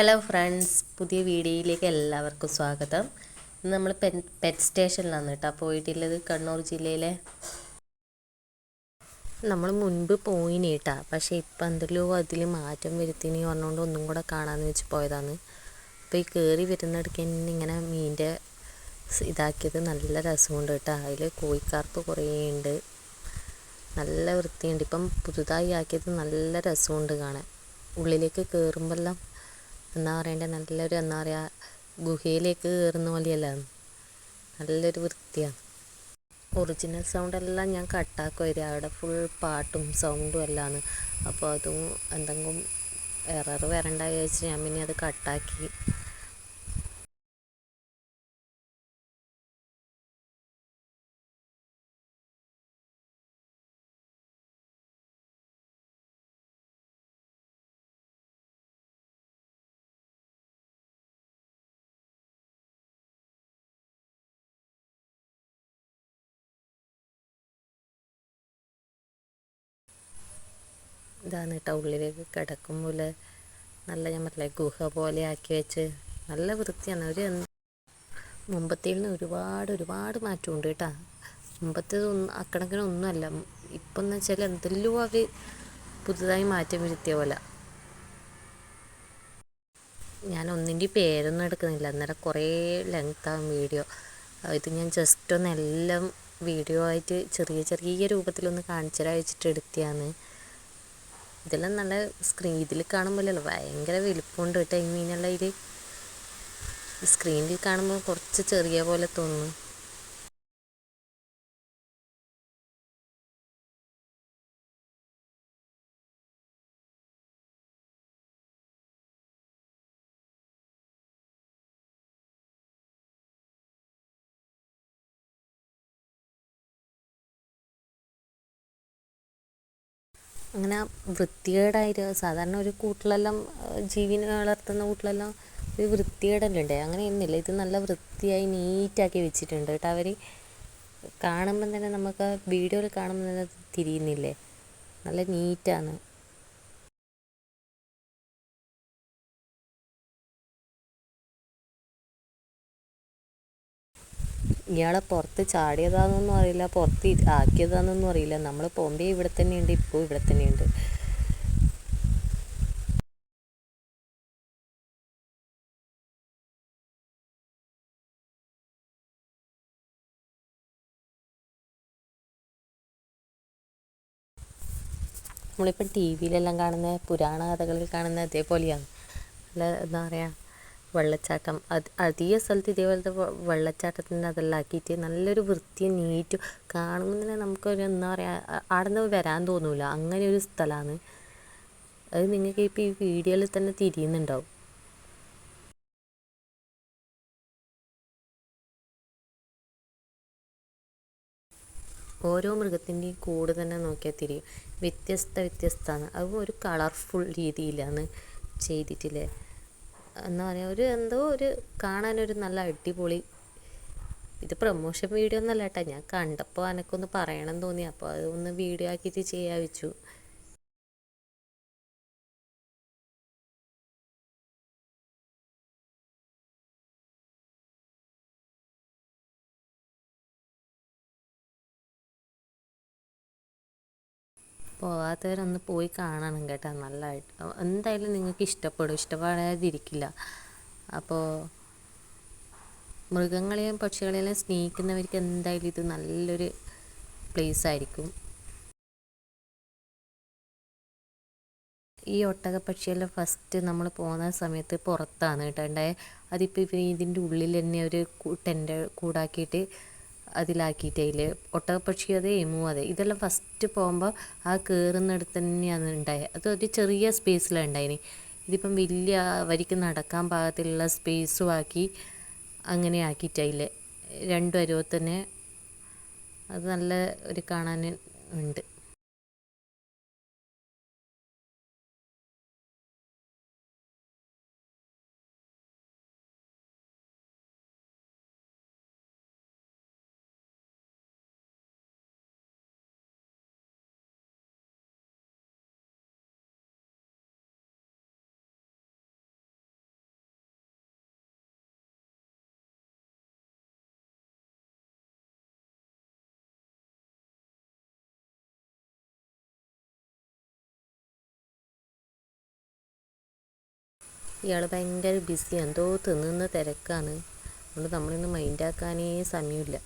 Hello friends പുതിയ വീഡിയോയിലേക്ക് എല്ലാവർക്കും സ്വാഗതം. ഇന്ന് നമ്മൾ പെൻ പെറ്റ് സ്റ്റേഷനിലാണ് കേട്ടോ പോയിട്ടുള്ളത്. കണ്ണൂർ ജില്ലയിലെ. നമ്മൾ മുൻപ് പോയിന് കേട്ടാ പക്ഷേ ഇപ്പം എന്തെല്ലോ അതിൽ മാറ്റം വരുത്തിന് പറഞ്ഞുകൊണ്ട് ഒന്നും കൂടെ കാണാമെന്ന് വെച്ച് പോയതാണ്. അപ്പോൾ ഈ കയറി വരുന്നിടയ്ക്ക് തന്നെ ഇങ്ങനെ മീനിന്റെ ഇതാക്കിയത് നല്ല രസമുണ്ട് കേട്ടോ അതിൽ കോഴിക്കാർപ്പ് കുറേ ഉണ്ട് നല്ല വൃത്തിയുണ്ട്. ഇപ്പം പുതുതായി ആക്കിയത് നല്ല രസമുണ്ട് കാണാൻ. ഉള്ളിലേക്ക് കയറുമ്പോഴെല്ലാം എന്താ പറയണ്ടേ? നല്ലൊരു എന്താ പറയുക ഗുഹയിലേക്ക് കയറുന്ന പോലെയല്ല നല്ലൊരു വൃത്തിയാണ്. ഒറിജിനൽ സൗണ്ട് എല്ലാം ഞാൻ കട്ടാക്കുമായിരുന്നു അവിടെ ഫുൾ പാട്ടും സൗണ്ടും എല്ലാം അപ്പോൾ അതും എന്തെങ്കിലും എറർ വരണ്ട വിചാരിച്ച് ഞാൻ പിന്നെ അത് കട്ടാക്കി ഇതാണ് കേട്ടോ ഉള്ളിലേക്ക് കിടക്കുമ്പോൾ നല്ല ഞാൻ പറഞ്ഞില്ലേ ഗുഹ പോലെ ആക്കി വെച്ച് നല്ല വൃത്തിയാണ്. ഒരു മുമ്പത്തിൽ നിന്ന് ഒരുപാട് ഒരുപാട് മാറ്റമുണ്ട് കേട്ടോ. മുമ്പത്തേതൊന്നും അക്കണക്കിനൊന്നുമല്ല ഇപ്പം എന്ന് വെച്ചാൽ എന്തെല്ലോ അവർ പുതുതായി മാറ്റം വരുത്തിയ പോലെ. ഞാൻ ഒന്നിന്റെ പേരൊന്നും എടുക്കുന്നില്ല. അന്നേരം കുറേ ലെങ്താകും വീഡിയോ ഇത് ഞാൻ ജസ്റ്റ് ഒന്ന് എല്ലാം വീഡിയോ ആയിട്ട് ചെറിയ ചെറിയ രൂപത്തിലൊന്ന് കാണിച്ചു വെച്ചിട്ട് എടുത്തിയാണ് ഇതെല്ലാം നല്ല സ്ക്രീൻ ഇതിൽ കാണുമ്പോഴല്ലോ ഭയങ്കര വലിപ്പമുണ്ട് കേട്ടോ ഈ മീനുള്ള ഇതിൽ സ്ക്രീനിൽ കാണുമ്പോൾ കുറച്ച് ചെറിയ പോലെ തോന്നുന്നു അങ്ങനെ വൃത്തികേടായിട്ട് സാധാരണ ഒരു കൂട്ടിലെല്ലാം ജീവിനെ വളർത്തുന്ന കൂട്ടിലെല്ലാം ഒരു വൃത്തികേടല്ലേ അങ്ങനെയൊന്നുമില്ല ഇത് നല്ല വൃത്തിയായി നീറ്റാക്കി വെച്ചിട്ടുണ്ട് കേട്ടോ അവർ കാണുമ്പം തന്നെ നമുക്ക് വീഡിയോയിൽ കാണുമ്പോൾ തന്നെ തിരിയുന്നില്ലേ? നല്ല നീറ്റാണ്. ഇയാളെ പുറത്ത് ചാടിയതാണെന്നൊന്നും അറിയില്ല പുറത്ത് ആക്കിയതാണെന്നൊന്നും അറിയില്ല. നമ്മൾ പോകുമ്പോൾ ഇവിടെ തന്നെയുണ്ട് ഇപ്പോൾ ഇവിടെ തന്നെയുണ്ട്. നമ്മളിപ്പം ടി വിയിലെല്ലാം കാണുന്ന പുരാണ കഥകളിൽ കാണുന്ന അതേപോലെയാണ്. അല്ല എന്താ പറയുക വെള്ളച്ചാട്ടം. അത് അധിക സ്ഥലത്ത് ഇതേപോലത്തെ വെള്ളച്ചാട്ടത്തിന്റെ അതെല്ലാം ആക്കിയിട്ട് നല്ലൊരു വൃത്തിയും നീറ്റും കാണുമ്പോൾ തന്നെ നമുക്കൊരു എന്താ പറയുക അവിടെ നിന്ന് വരാൻ തോന്നില്ല അങ്ങനെ ഒരു സ്ഥലമാണ് അത് നിങ്ങൾക്ക് ഇപ്പോൾ ഈ വീഡിയോയിൽ തന്നെ തിരിയുന്നുണ്ടാവും. ഓരോ മൃഗത്തിന്റെയും കൂട് തന്നെ നോക്കിയാൽ തിരിയും. വ്യത്യസ്ത വ്യത്യസ്തമാണ്. അതും ഒരു കളർഫുൾ രീതിയിലാണ് ചെയ്തിട്ടില്ലേ? എന്താ പറയുക ഒരു എന്തോ ഒരു കാണാനൊരു നല്ല അടിപൊളി ഇത് പ്രൊമോഷൻ വീഡിയോ ഒന്നല്ല കേട്ടോ. ഞാൻ കണ്ടപ്പോൾ എനക്കൊന്ന് പറയണം തോന്നി. അപ്പോൾ അതൊന്ന് വീഡിയോ ആക്കിയിട്ട് ചെയ്യാമെന്ന് വെച്ചു. പോകാത്തവരൊന്ന് പോയി കാണണം കേട്ടോ നല്ലതായിട്ട്. എന്തായാലും നിങ്ങൾക്ക് ഇഷ്ടപ്പെടും ഇഷ്ടപ്പെടാതിരിക്കില്ല. അപ്പോൾ മൃഗങ്ങളെയും പക്ഷികളെയും സ്നേഹിക്കുന്നവർക്ക് എന്തായാലും ഇത് നല്ലൊരു പ്ലേസ് ആയിരിക്കും. ഈ ഒട്ടകപ്പക്ഷിയെല്ലാം ഫസ്റ്റ് നമ്മൾ പോകുന്ന സമയത്ത് പുറത്താണ് കേട്ടോ ഉണ്ടായത് അതിപ്പോൾ ഇതിന്റെ ഉള്ളിൽ തന്നെ ഒരു ടെന്റ് കൂടാക്കിയിട്ട് അതിലാക്കിയിട്ട് അതിൽ ഒട്ടകപ്പക്ഷി അതെ എമു അതെ. ഇതെല്ലാം ഫസ്റ്റ് പോകുമ്പോൾ ആ കയറുന്നിടത്ത് തന്നെയാണ് ഉണ്ടായത് അത് ഒരു ചെറിയ സ്പേസിലാണ് ഉണ്ടായിന്. ഇതിപ്പം വലിയ വരിക്ക് നടക്കാൻ പാകത്തിലുള്ള സ്പേസും ആക്കി അങ്ങനെ ആക്കിയിട്ട് അതിൽ രണ്ടും അരുവത്തന്നെ. അത് നല്ല ഒരു കാണാൻ ഉണ്ട്. ഇയാൾ ഭയങ്കര ബിസി എന്തോ തിന്നുന്ന തിരക്കാണ്. അതുകൊണ്ട് നമ്മളിന്ന് മൈൻഡാക്കാനേ സമയമില്ല.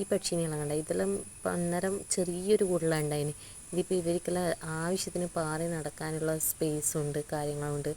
ഈ പക്ഷിനെ കണ്ട? ഇതെല്ലാം അന്നേരം ചെറിയൊരു കൂടുതലാണ് ഉണ്ടായിന്. ഇതിപ്പോൾ ഇവർക്കെല്ലാം ആവശ്യത്തിന് പാറി നടക്കാനുള്ള സ്പേസ് ഉണ്ട് കാര്യങ്ങളുണ്ട്.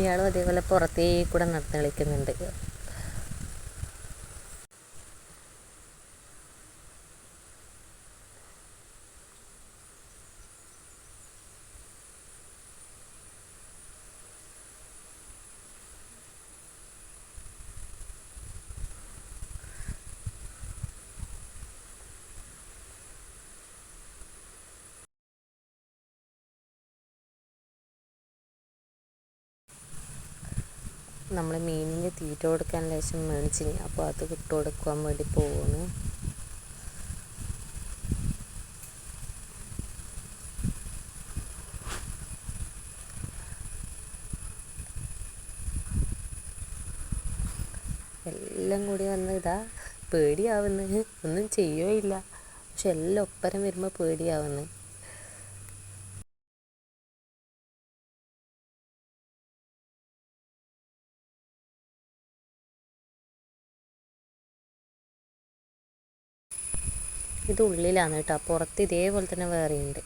ഇയാളും അതേപോലെ പുറത്തേ കൂടെ നടന്ന് കളിക്കുന്നുണ്ട്. നമ്മൾ മീനിന് തീറ്റ കൊടുക്കാൻ ലേശം മേടിച്ചിന്. അപ്പോൾ അത് ഇട്ട് കൊടുക്കാൻ വേണ്ടി പോകുന്നു എല്ലാം കൂടി വന്ന് ഇതാ പേടിയാവുന്നു. ഒന്നും ചെയ്യുകയില്ല പക്ഷെ എല്ലാം ഒപ്പരം വരുമ്പോൾ പേടിയാവുന്നു. ഇത് ഉള്ളിലാണ് കേട്ടോ. പുറത്ത് ഇതേപോലെ തന്നെ വേറെയുണ്ട്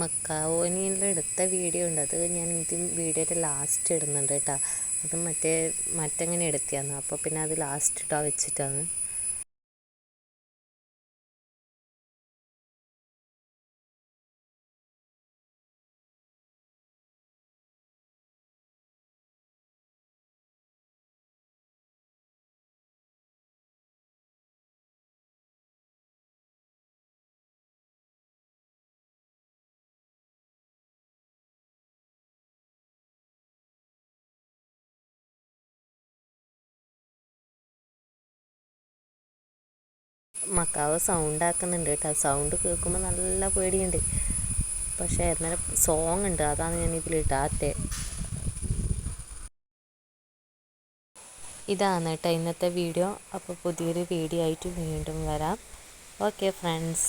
മക്കാവോനിയെല്ലാം എടുത്ത വീഡിയോ ഉണ്ട്. അത് ഞാൻ ഇത് വീഡിയോയുടെ ലാസ്റ്റ് ഇടുന്നുണ്ട് കേട്ടോ. അത് മറ്റേ മറ്റങ്ങനെ എടുത്തതാണ്. അപ്പോൾ പിന്നെ അത് ലാസ്റ്റ് ഇട്ടാൽ വെച്ചിട്ടാണ്. മക്കാവ് സൗണ്ട് ആക്കുന്നുണ്ട് കേട്ടോ സൗണ്ട് കേൾക്കുമ്പോൾ നല്ല പേടിയുണ്ട്. പക്ഷേ എന്നാലും സോങ് ഉണ്ട്. അതാണ് ഞാൻ ഇതിൽ ഇടാത്തെ ഇതാണ് കേട്ടോ ഇന്നത്തെ വീഡിയോ അപ്പോൾ പുതിയൊരു വീഡിയോ ആയിട്ട് വീണ്ടും വരാം. Okay friends